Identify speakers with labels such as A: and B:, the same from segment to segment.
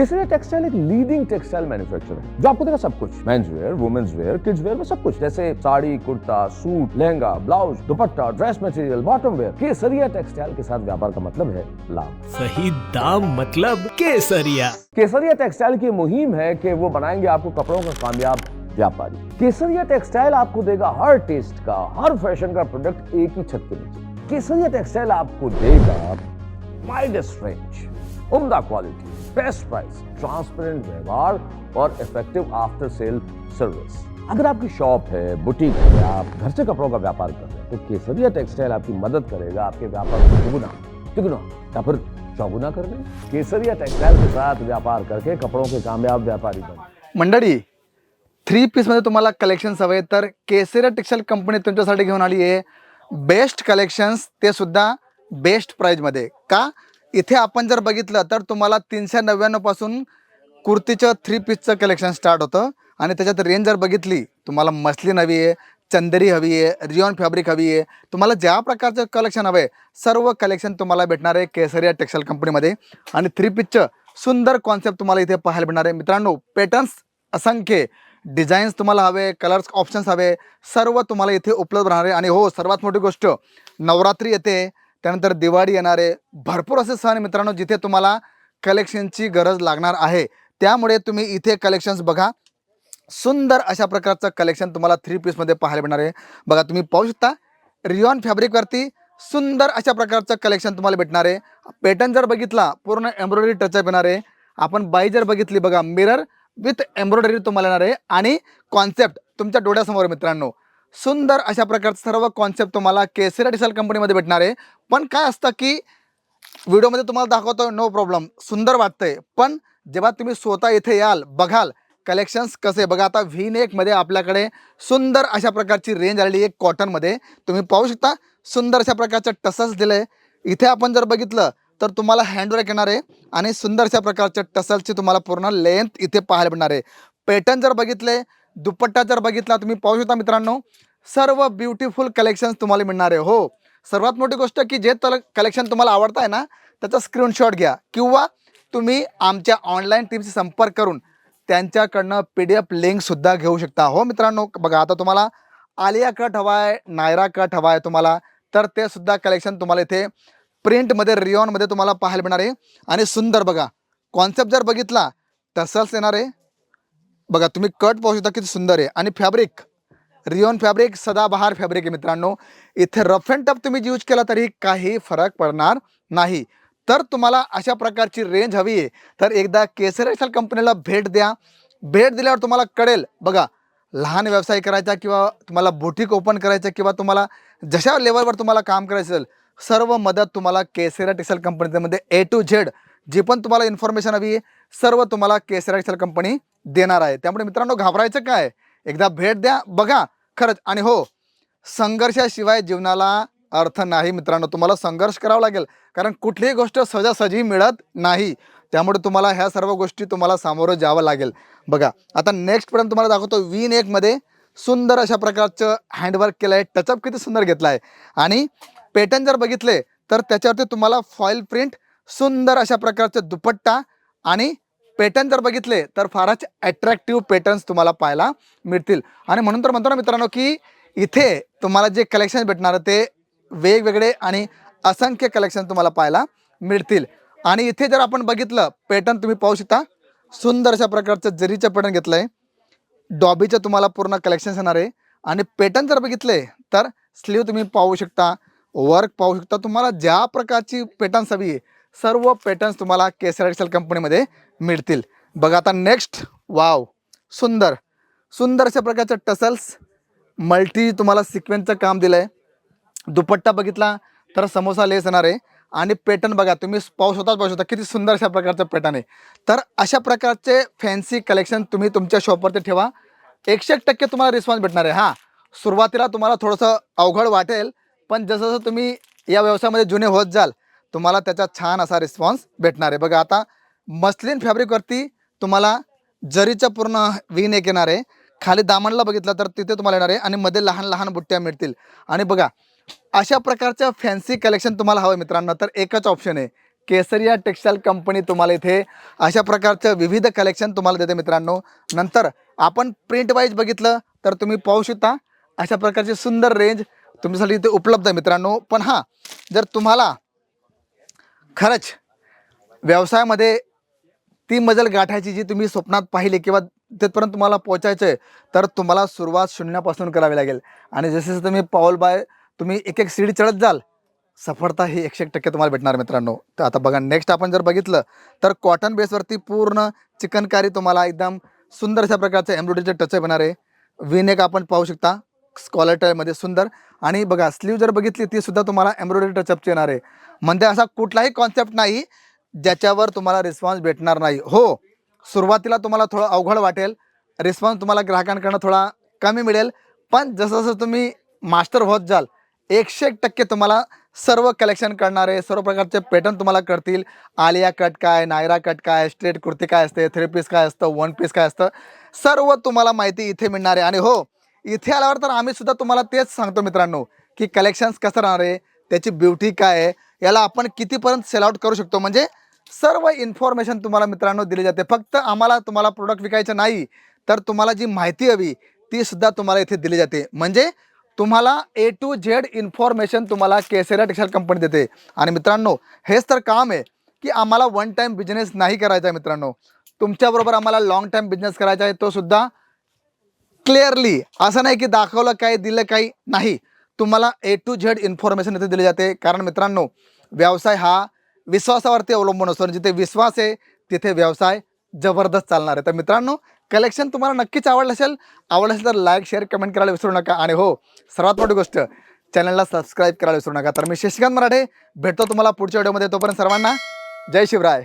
A: केसरिया textile एक leading textile manufacturer है जो आपको देगा सब कुछ। Men's wear women's wear kids wear में सब कुछ। जैसे sari kurta suit lehenga blouse dupatta dress material bottom wear Kesariya textile के साथ व्यापार का मतलब है लाभ।
B: सही दाम मतलब केसरिया।
A: केसरिया टेक्सटाइल की मुहिम है कि वो बनाएँगे आपको कपड़ों का कामयाब व्यापारी। केसरिया टेक्सटाइल आपको देगा हर टेस्ट का हर फ़ैशन का प्रोडक्ट एक ही छत के नीचे। केसरिया टेक्सटाइल आपको देगा वाइडेस्ट रेंज उम्दा क्वालिटी बेस्ट प्राइस ट्रांसपेरेंट व्यवहार और इफ़ेक्टिव आफ्टर सेल सर्विस अगर आपकी शॉप है बुटीक है, आप घर से कपड़ों का व्यापार कर रहे हैं तो केसरिया टेक्सटाइल आपकी मदद करेगा, आपके व्यापार को दुगुना, तिगुना, या फिर चौगुना करने केसरिया टेक्सटाइल के साथ व्यापार करके कपड़ों के कामयाब व्यापारी बने।
C: मंडळी थ्री पीसमध्ये तुम्हाला कलेक्शन्स हवे तर केसरिया टेक्सटाईल कंपनी तुमच्यासाठी घेऊन आली आहे. बेस्ट कलेक्शन्स ते सुद्धा बेस्ट प्राईजमध्ये का? इथे आपण जर बघितलं तर तुम्हाला तीनशे नव्याण्णवपासून कुर्तीचं थ्री पीसचं कलेक्शन स्टार्ट होतं. आणि त्याच्यात रेंज जर बघितली तुम्हाला मसलिन हवी आहे चंदेरी हवी आहे रिओन फॅब्रिक हवी आहे. तुम्हाला ज्या प्रकारचं कलेक्शन हवं आहे सर्व कलेक्शन तुम्हाला भेटणार आहे केसरिया टेक्सटाईल कंपनीमध्ये आणि थ्री पीसचं सुंदर कॉन्सेप्ट तुम्हाला इथे पाहायला भेटणार आहे. मित्रांनो पॅटर्न्स असंख्य डिझाईन्स तुम्हाला हवे कलर्स ऑप्शन्स हवे सर्व तुम्हाला इथे उपलब्ध राहणार आहे. आणि हो सर्वात मोठी गोष्ट नवरात्री येते. त्यानंतर दिवाळी येणार आहे भरपूर असे सण मित्रांनो जिथे तुम्हाला कलेक्शनची गरज लागणार आहे. त्यामुळे तुम्ही इथे कलेक्शन्स बघा. सुंदर अशा प्रकारचं कलेक्शन तुम्हाला थ्री पीसमध्ये पाहायला मिळणार आहे. बघा तुम्ही पाहू शकता रिओन फॅब्रिकवरती सुंदर अशा प्रकारचं कलेक्शन तुम्हाला भेटणार आहे. पॅटर्न जर बघितला पूर्ण एम्ब्रॉयडरी टचअप येणार आहे. आपण बाई जर बघितली बघा मिरर विथ एम्ब्रॉयडरी तुम्हाला येणार आहे. आणि कॉन्सेप्ट तुमच्या डोळ्यासमोर मित्रांनो. सुंदर अशा प्रकारचं सर्व कॉन्सेप्ट तुम्हाला केसरिया डिसल कंपनीमध्ये भेटणार आहे. पण काय असतं की व्हिडिओमध्ये तुम्हाला दाखवतो नो प्रॉब्लेम सुंदर वाटतंय. पण जेव्हा तुम्ही स्वतः इथे याल बघाल कलेक्शन्स कसे बघा आता व्ही नेकमध्ये आपल्याकडे सुंदर अशा प्रकारची रेंज आलेली आहे कॉटनमध्ये तुम्ही पाहू शकता सुंदर अशा प्रकारचं टसल्स दिलं आहे इथे आपण जर बघितलं तर तुम्हाला हँडवर्क येणार आहे आणि सुंदर अशा प्रकारच्या टसल्सची तुम्हाला पूर्ण लेंथ इथे पाहायला मिळणार आहे. पॅटर्न जर बघितले दुपट्टा जर बघितला तुम्ही पाहू शकता मित्रांनो सर्व ब्युटिफुल कलेक्शन्स तुम्हाला मिळणार आहे. हो सर्वात मोठी गोष्ट की जे तल कलेक्शन तुम्हाला आवडत आहे ना त्याचा स्क्रीनशॉट घ्या. किंवा तुम्ही आमच्या ऑनलाईन टीमशी संपर्क करून त्यांच्याकडनं पी डी एफ लिंकसुद्धा घेऊ शकता. हो मित्रांनो बघा आता तुम्हाला आलिया कट हवा आहे नायरा कट हवा आहे तुम्हाला तर ते सुद्धा कलेक्शन तुम्हाला इथे प्रिंटमध्ये रिओनमध्ये तुम्हाला पाहायला मिळणार आहे. आणि सुंदर बघा कॉन्सेप्ट जर बघितला तसंच येणार आहे. बघा तुम्ही कट पाहू शकता किती सुंदर आहे. आणि फॅब्रिक रिओन फॅब्रिक सदाबहार फॅब्रिक आहे मित्रांनो. इथे रफ अँड टफ तुम्ही यूज केला तरी काही फरक पडणार नाही. तर तुम्हाला अशा प्रकारची रेंज हवी आहे. तर एकदा केसर कंपनीला भेट द्या. भेट दिल्यावर तुम्हाला कळेल. बघा लहान व्यवसाय करायचा किंवा तुम्हाला बुटीक ओपन करायचं किंवा तुम्हाला जशा लेवलवर तुम्हाला काम करायचं असेल सर्व मदत तुम्हाला केसेरा टेक्सल कंपनीमध्ये ए टू झेड जी पण तुम्हाला इन्फॉर्मेशन हवी आहे सर्व तुम्हाला केसेरा टेक्सल कंपनी देणार आहे. त्यामुळे मित्रांनो घाबरायचं काय? एकदा भेट द्या बघा. खरंच. आणि हो संघर्षाशिवाय जीवनाला अर्थ नाही मित्रांनो. तुम्हाला संघर्ष करावा लागेल. कारण कुठलीही गोष्ट सहजासहजी मिळत नाही. त्यामुळे तुम्हाला ह्या सर्व गोष्टी तुम्हाला सामोरं जावं लागेल. बघा आता नेक्स्ट पर्यंत तुम्हाला दाखवतो वीन एकमध्ये सुंदर अशा प्रकारचं हँडवर्क केलं आहे टचअप किती सुंदर घेतला आहे आणि पॅटर्न जर बघितले तर त्याच्यावरती तुम्हाला फॉईल प्रिंट सुंदर अशा प्रकारचं दुपट्टा आणि पॅटर्न जर बघितले तर फारच अट्रॅक्टिव्ह पॅटर्न्स तुम्हाला पाहायला मिळतील. आणि म्हणून तर म्हणतो ना मित्रांनो की इथे तुम्हाला जे कलेक्शन भेटणार ते वेगवेगळे आणि असंख्य कलेक्शन तुम्हाला पाहायला मिळतील. आणि इथे जर आपण बघितलं पॅटर्न तुम्ही पाहू शकता. सुंदर अशा प्रकारचं जरीचं पॅटर्न घेतलं आहे डॉबीचं तुम्हाला पूर्ण कलेक्शन येणार आहे. आणि पॅटर्न जर बघितले तर स्लीव तुम्ही पाहू शकता वर्क पाहू शकता. तुम्हाला ज्या प्रकारची पॅटर्न्स हवी आहे सर्व पॅटर्न्स तुम्हाला केसर एक्सेल कंपनीमध्ये मिळतील. बघा आता नेक्स्ट वाव सुंदर. सुंदर अशा प्रकारचं टसल्स मल्टी तुम्हाला सिक्वेन्सचं काम दिलं आहे दुपट्टा बघितला तर समोसा लेस येणार आहे. आणि पॅटर्न बघा तुम्ही पाहू स्वतःच पाहू शकता किती सुंदर अशा प्रकारचं पॅटर्न आहे. तर अशा प्रकारचे फॅन्सी कलेक्शन तुम्ही तुमच्या शॉपवरती ठेवा. एकशे एक टक्के तुम्हाला रिस्पॉन्स भेटणार आहे. हां. सुरुवातीला तुम्हाला थोडंसं अवघड वाटेल पण जसं जसं तुम्ही या व्यवसायामध्ये जुने होत जाल तुम्हाला त्याचा छान असा रिस्पॉन्स भेटणार आहे. बघा आता मस्लिन फॅब्रिकवरती तुम्हाला जरीचं पूर्ण विण एक येणार आहे. खाली दामणला बघितलं तर तिथे तुम्हाला येणार आहे आणि मध्ये लहान लहान बुट्ट्या मिळतील. आणि बघा अशा प्रकारचं फॅन्सी कलेक्शन तुम्हाला हवं मित्रांनो. तर एकच ऑप्शन आहे. केसरिया टेक्स्टाईल कंपनी तुम्हाला इथे अशा प्रकारचं विविध कलेक्शन तुम्हाला देते मित्रांनो. नंतर आपण प्रिंट वाईज बघितलं तर तुम्ही पाहू शकता अशा प्रकारची सुंदर रेंज तुमच्यासाठी इथे उपलब्ध आहे मित्रांनो. पण हां जर तुम्हाला खरंच व्यवसायामध्ये ती मजल गाठायची जी तुम्ही स्वप्नात पाहिली किंवा तिथपर्यंत तुम्हाला पोचायचं आहे तर तुम्हाला सुरुवात शून्यापासून करावी लागेल. आणि जसे जसं तुम्ही पाऊल बाय तुम्ही एक एक सीडी चढत जाल सफळता ही एकशे एक टक्के तुम्हाला भेटणार मित्रांनो. तर आता बघा नेक्स्ट आपण जर बघितलं तर कॉटन बेसवरती पूर्ण चिकनकारी तुम्हाला एकदम सुंदर अशा प्रकारचं एम्ब्रॉयडरीचे टच येणार आहे. विनेक आपण पाहू शकता. स्कॉलर टाईपमध्ये सुंदर. आणि बघा स्लीव जर बघितली ती सुद्धा तुम्हाला एम्ब्रॉयडरी टचअपची येणार आहे. म्हणजे असा कुठलाही कॉन्सेप्ट नाही ज्याच्यावर तुम्हाला रिस्पॉन्स भेटणार नाही. हो सुरुवातीला तुम्हाला थोडं अवघड वाटेल. रिस्पॉन्स तुम्हाला ग्राहकांकडनं थोडा कमी मिळेल. पण जसं जसं तुम्ही मास्टर होत जाल एकशे एक टक्के तुम्हाला सर्व कलेक्शन करणारे सर्व प्रकारचे पॅटर्न तुम्हाला करतील. आलिया कट काय नायरा कट काय स्ट्रेट कुर्ती काय असते थ्री पीस काय असतं वन पीस काय असतं सर्व तुम्हाला माहिती इथे मिळणार आहे. आणि हो इथे आल्यावर तर आम्ही सुद्धा तुम्हाला तेच सांगतो मित्रांनो की कलेक्शन्स कसं राहणार आहे त्याची ब्युटी काय आहे याला आपण कितीपर्यंत सेल आउट करू शकतो. म्हणजे सर्व इन्फॉर्मेशन तुम्हाला मित्रांनो दिली जाते. फक्त आम्हाला तुम्हाला प्रोडक्ट विकायचं नाही तर तुम्हाला जी माहिती हवी ती सुद्धा तुम्हाला इथे दिली जाते. म्हणजे तुम्हाला ए टू झेड इन्फॉर्मेशन तुम्हाला केसेरा टेक्स्टाईल कंपनी देते. आणि मित्रांनो हेच तर काम आहे की आम्हाला वन टाईम बिझनेस नाही करायचा आहे मित्रांनो. तुमच्याबरोबर आम्हाला लाँग टाईम बिझनेस करायचा आहे तो सुद्धा क्लिअरली असं नाही की दाखवलं काय दिलं काही नाही. तुम्हाला ए टू झेड इन्फॉर्मेशन इथे दिली जाते. कारण मित्रांनो व्यवसाय हा विश्वासावरती अवलंबून असतो आणि जिथे विश्वास आहे तिथे व्यवसाय जबरदस्त चालणार आहे. तर मित्रांनो कलेक्शन तुम्हाला नक्कीच आवडलं असेल. आवडलं असेल तर लाईक शेअर कमेंट करायला विसरू नका. आणि हो सर्वात मोठी गोष्ट चॅनलला सबस्क्राईब करायला विसरू नका. तर मी शशिकांत मराठे भेटतो तुम्हाला पुढच्या व्हिडिओमध्ये तोपर्यंत सर्वांना जय शिवराय.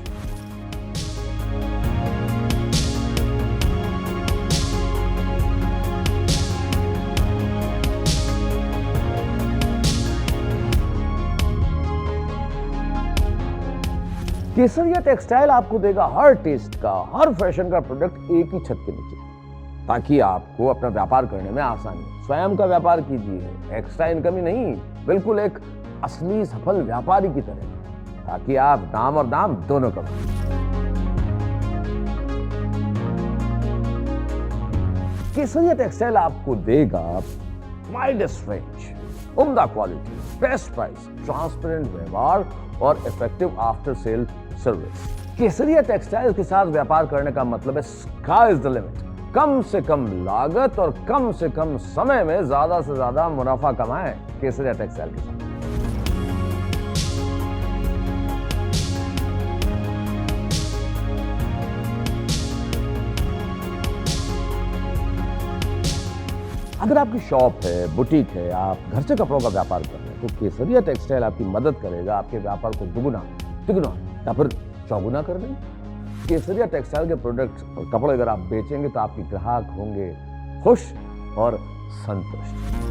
A: केसरिया टेक्सटाइल आपको देगा हर टेस्ट का, हर फ़ैशन का प्रोडक्ट एक ही छत के नीचे, ताकि आपको अपना व्यापार करने में आसानी स्वयं का व्यापार कीजिए एक्स्ट्रा इनकम ही नहीं, बिल्कुल एक असली सफल व्यापारी की तरह, ताकि आप दाम और दाम दोनों कमाएँ। केसरिया टेक्सटाइल आपको देगा वाइडेस्ट रेंज, उम्दा क्वालिटी। बेस्ट प्राइस ट्रांसपेरेंट व्यवहार और effective after sale service Kesariya textile के साथ व्यापार करने का मतलब है स्काई इज़ द लिमिट कम से कम लागत और कम से कम समय में ज़्यादा से ज़्यादा मुनाफा कमाएँ केसरिया टेक्सटाइल के साथ। अगर आपकी शॉप है, बुटीक है, आप घर से कपड़ों का व्यापार कर रहे हैं तो केसरिया टेक्सटाइल आपकी मदद करेगा, आपके व्यापार को दुगुना, तिगुना, या फिर चौगुना कर देंगे। केसरिया टेक्सटाइल के प्रोडक्ट और कपड़े अगर आप बेचेंगे तो आपके ग्राहक होंगे खुश और संतुष्ट।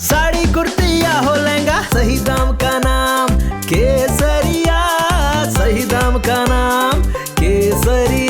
B: साड़ी कुर्तिया हो लहंगा सही दाम का नाम केसरिया सही दाम का नाम केसरिया।